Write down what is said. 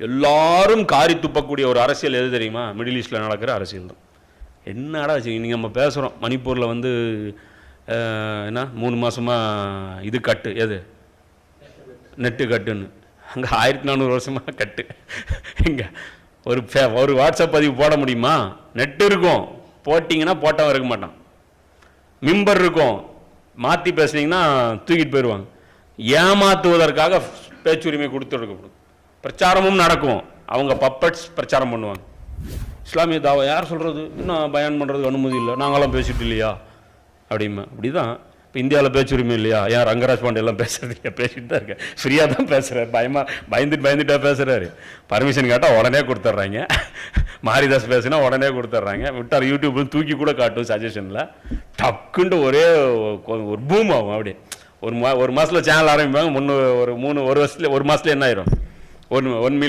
எல்லாரும் காரி துப்பக்கூடிய ஒரு அரசியல் எது தெரியுமா? மிடில் ஈஸ்டில் நடக்கிற அரசியல் தான். என்னடா நீங்கள் நம்ம பேசுகிறோம் மணிப்பூரில் வந்து என்ன? மூணு மாதமாக இது கட்டு. எது? நெட்டு கட்டுன்னு. அங்கே ஆயிரத்தி நானூறு வருஷமாக கட்டு. இங்கே ஒரு ஃபே- ஒரு வாட்ஸ்அப் பதிவு போட முடியுமா? நெட்டு இருக்கும். போட்டிங்கன்னா போட்டவன் இருக்க மாட்டான். மிம்பர் இருக்கும். மாற்றி பேசுனீங்கன்னா தூக்கிட்டு போயிடுவாங்க. ஏமாத்துவதற்காக பேச்சுரிமை கொடுத்துருக்கப்படும் பிரச்சாரமும் நடக்கும். அவங்க பப்பட்ஸ் பிரச்சாரம் பண்ணுவாங்க. இஸ்லாமிய தாவா யார் சொல்கிறது இன்னும் பயன் பண்ணுறதுக்கு அனுமதி இல்லை. நாங்களாம் பேசிட்டு இல்லையா? அப்படிமா. அப்படி தான் இப்போ இந்தியாவில் பேச்சுரிமை இல்லையா? ஏன் ரங்கராஜ் பாண்டே எல்லாம் பேசுறது இல்லையா? பேசிட்டு தான் இருக்கேன். ஃப்ரீயாக தான் பேசுகிறாரு பயமாக பயந்துட்டு பயந்துட்டா பேசுகிறாரு பர்மிஷன் கேட்டால் உடனே கொடுத்துட்றாங்க மாரிதாஸ் பேசுனா உடனே கொடுத்துட்றாங்க விட்டார் யூடியூப்ல தூக்கி கூட காட்டும் சஜஷனில் டக்குன்ட்டு ஒரே ஒரு பூம் ஆகும். அப்படியே. ஒரு மா ஒரு மாதத்தில் சேனல் ஆரம்பிப்பாங்க. முன்னூ ஒரு மூணு ஒரு வருஷத்துல ஒரு மாதத்துல என்ன ஆயிரும்? One one